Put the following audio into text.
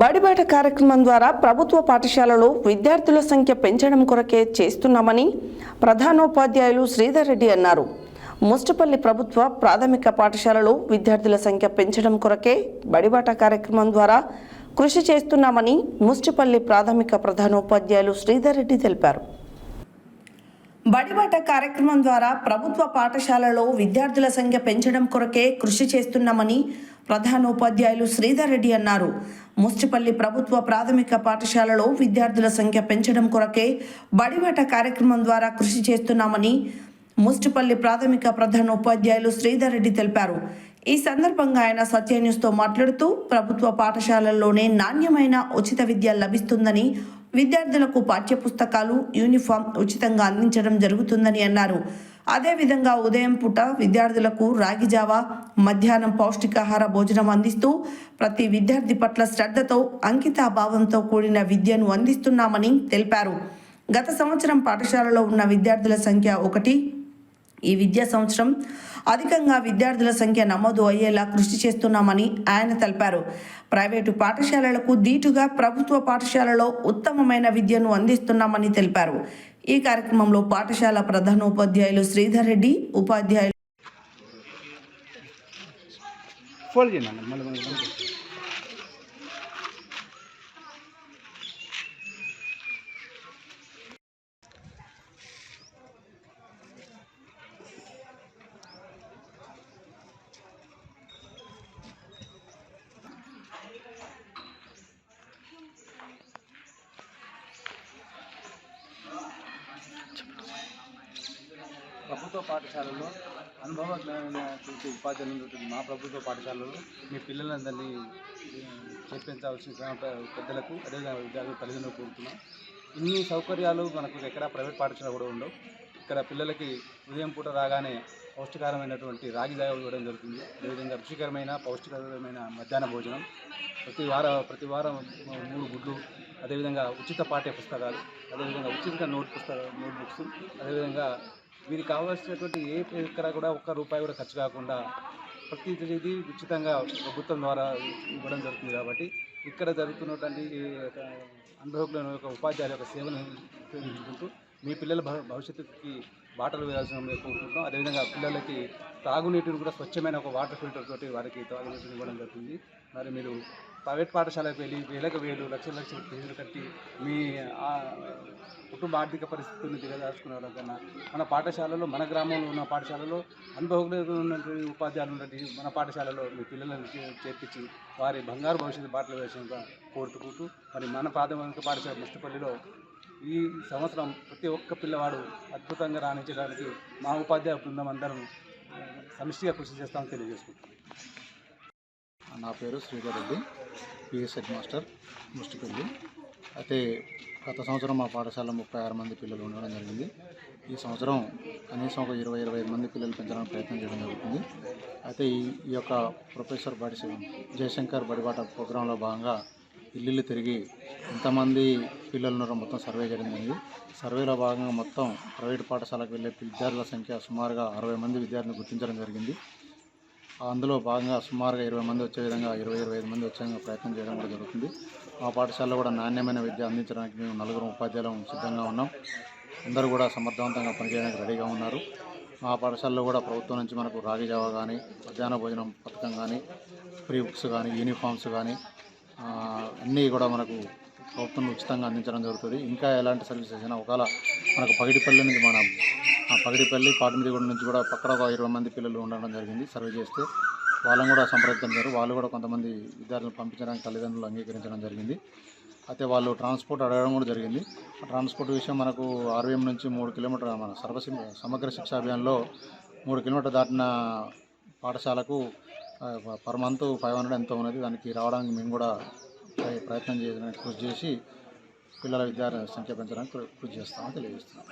బడిబాట కార్యక్రమం ద్వారా ప్రభుత్వ పాఠశాలలో విద్యార్థుల సంఖ్య పెంచడం కొరకే చేస్తున్నామని ప్రధానోపాధ్యాయులు శ్రీధర్ రెడ్డి అన్నారు. ముస్టపల్లి ప్రభుత్వ ప్రాథమిక పాఠశాలలో విద్యార్థుల సంఖ్య పెంచడం కొరకే బడిబాట కార్యక్రమం ద్వారా కృషి చేస్తున్నామని ముస్టిపల్లి ప్రాథమిక ప్రధానోపాధ్యాయులు శ్రీధర్ రెడ్డి తెలిపారు. బడిబాట కార్యక్రమం ద్వారా ప్రభుత్వ పాఠశాలలో విద్యార్థుల సంఖ్య పెంచడం కొరకే కృషి చేస్తున్నామని ప్రధానోపాధ్యాయులు శ్రీధర్ రెడ్డి అన్నారు. ముస్టిపల్లి ప్రభుత్వ ప్రాథమిక పాఠశాలలో విద్యార్థుల సంఖ్య పెంచడం కొరకే బడిబాట కార్యక్రమం ద్వారా కృషి చేస్తున్నామని ముస్టిపల్లి ప్రాథమిక ప్రధాన ఉపాధ్యాయులు శ్రీధర్ రెడ్డి తెలిపారు. ఈ సందర్భంగా ఆయన సత్య న్యూస్తో మాట్లాడుతూ ప్రభుత్వ పాఠశాలల్లోనే నాణ్యమైన ఉచిత విద్య లభిస్తుందని విద్యార్థులకు పాఠ్యపుస్తకాలు యూనిఫామ్ ఉచితంగా అందించడం జరుగుతుందని అన్నారు. అదేవిధంగా ఉదయం పూట విద్యార్థులకు రాగి జావ మధ్యాహ్నం పౌష్టికాహార భోజనం అందిస్తూ ప్రతి విద్యార్థి పట్ల శ్రద్ధతో అంకితాభావంతో కూడిన విద్యను అందిస్తున్నామని తెలిపారు. గత సంవత్సరం పాఠశాలలో ఉన్న విద్యార్థుల సంఖ్య ఒకటి ఈ విద్యా సంవత్సరం అధికంగా విద్యార్థుల సంఖ్య నమోదు అయ్యేలా కృషి చేస్తున్నామని ఆయన తెలిపారు. ప్రైవేటు పాఠశాలలకు దీటుగా ప్రభుత్వ పాఠశాలలో ఉత్తమమైన విద్యను అందిస్తున్నామని తెలిపారు. ఈ కార్యక్రమంలో పాఠశాల ప్రధానోపాధ్యాయులు శ్రీధర్ రెడ్డి ఉపాధ్యాయులు ప్రభుత్వ పాఠశాలలో అనుభవజ్ఞమైనటువంటి ఉపాధ్యాయులు ఉంటుంది మా ప్రభుత్వ పాఠశాలలో మీ పిల్లలందరినీ ఆ, చేర్పించాల్సిన గ్రామ పెద్దలకు అదేవిధంగా విద్యార్థులు తల్లిదండ్రులు కోరుతున్నాం. ఇన్ని సౌకర్యాలు మనకు ఎక్కడ ప్రైవేట్ పాఠశాల కూడా ఉండవు. ఇక్కడ పిల్లలకి ఉదయం పూట రాగానే పౌష్టికరమైనటువంటి రాగి దాగ ఇవ్వడం జరుగుతుంది. అదేవిధంగా రుచికరమైన పౌష్టికరమైన మధ్యాహ్న భోజనం. ప్రతి వారం ప్రతి వారం మూడు గుడ్లు అదేవిధంగా ఉచిత పాఠ్య పుస్తకాలు అదేవిధంగా ఉచిత నోట్ పుస్తకాలు నోట్ బుక్స్ అదేవిధంగా వీరికి కావాల్సినటువంటి ఏ ఎక్కడ కూడా ఒక్క రూపాయి కూడా ఖర్చు కాకుండా ప్రతి ఇది ఉచితంగా ప్రభుత్వం ద్వారా ఇవ్వడం జరుగుతుంది కాబట్టి ఇక్కడ జరుగుతున్నటువంటి ఈ యొక్క ఉపాధ్యాయుల యొక్క సేవను ఉపయోగించుకుంటూ మీ పిల్లల భవిష్యత్తుకి బాటలు వేయాల్సిన మేము కోరుకుంటున్నాం. అదేవిధంగా పిల్లలకి తాగునీటిని కూడా స్వచ్ఛమైన ఒక వాటర్ ఫిల్టర్ తోటి వారికి తాగునీటిని ఇవ్వడం జరుగుతుంది. మరి మీరు ప్రైవేట్ పాఠశాలకు వెళ్ళి వేలకు వేలు లక్షల లక్షల ఫీజులు కట్టి మీ కుటుంబ ఆర్థిక పరిస్థితులను దిగదార్చుకునే కన్నా మన పాఠశాలలో మన గ్రామంలో ఉన్న పాఠశాలలో అనుభవంలో ఉన్నటువంటి ఉపాధ్యాయులు ఉన్నటువంటి మన పాఠశాలలో మీ పిల్లలను చేర్పించి వారి బంగారు భవిష్యత్తు బాటలు వేసినగా కోరుకుంటూ మరి మన ప్రాథమిక పాఠశాల ముష్టపల్లిలో ఈ సంవత్సరం ప్రతి ఒక్క పిల్లవాడు అద్భుతంగా రాణించడానికి మా ఉపాధ్యాయ బృందం అందరం సమిష్టిగా కృషి చేస్తామని తెలియజేసుకుంటున్నాం. నా పేరు Sridhar Reddy PS headmaster Mushtipalli. అయితే గత సంవత్సరం మా పాఠశాల ముప్పై ఆరు మంది పిల్లలు ఉండడం జరిగింది. ఈ సంవత్సరం కనీసం ఒక ఇరవై ఇరవై ఐదు మంది పిల్లలు పెంచడానికి ప్రయత్నం చేయడం జరుగుతుంది. అయితే ఈ ఈ యొక్క ప్రొఫెసర్ బడి జయశంకర్ బడిబాట ప్రోగ్రాంలో భాగంగా ఇల్లు తిరిగి ఎంతమంది పిల్లలు ఉన్నారో మొత్తం సర్వే చేయడం జరిగింది. సర్వేలో భాగంగా మొత్తం ప్రైవేట్ పాఠశాలకు వెళ్ళే విద్యార్థుల సంఖ్య సుమారుగా అరవై మంది విద్యార్థులను గుర్తించడం జరిగింది. అందులో భాగంగా సుమారుగా ఇరవై మంది వచ్చే విధంగా ఇరవై ఇరవై ఐదు మంది వచ్చే విధంగా ప్రయత్నం చేయడం కూడా జరుగుతుంది. మా పాఠశాలలో కూడా నాణ్యమైన విద్య అందించడానికి మేము నలుగురు ఉపాధ్యాయులం సిద్ధంగా ఉన్నాం. అందరూ కూడా సమర్థవంతంగా పనిచేయడానికి రెడీగా ఉన్నారు. మా పాఠశాలలో కూడా ప్రభుత్వం నుంచి మనకు రాగి జావా కానీ మధ్యాహ్న భోజనం పథకం కానీ ఫ్రీ బుక్స్ కానీ యూనిఫామ్స్ కానీ అన్నీ కూడా మనకు ప్రభుత్వం ఉచితంగా అందించడం జరుగుతుంది. ఇంకా ఎలాంటి సర్వీసెస్ అయినా ఒకవేళ మనకు పగిడిపల్లి నుంచి మన పగిడిపల్లి పాటిమిదిగూడ నుంచి కూడా పక్కన ఒక ఇరవై మంది పిల్లలు ఉండడం జరిగింది. సర్వే చేస్తే వాళ్ళని కూడా సంప్రదించారు వాళ్ళు కూడా కొంతమంది విద్యార్థులను పంపించడానికి తల్లిదండ్రులు అంగీకరించడం జరిగింది. అయితే వాళ్ళు ట్రాన్స్పోర్ట్ అడగడం కూడా జరిగింది. ఆ ట్రాన్స్పోర్ట్ విషయం మనకు ఆర్వీఎం నుంచి మూడు కిలోమీటర్ మన సర్వసి సమగ్ర శిక్షా అభియాన్లో మూడు కిలోమీటర్ దాటిన పాఠశాలకు పర్ మంత్ ఫైవ్ హండ్రెడ్ ఎంతో ఉన్నది. దానికి రావడానికి మేము కూడా ప్రయత్నం చేయడానికి కృషి చేసి పిల్లల విద్యార్థి సంఖ్య పెంచడానికి కృషి చేస్తామని తెలియజేస్తున్నాం.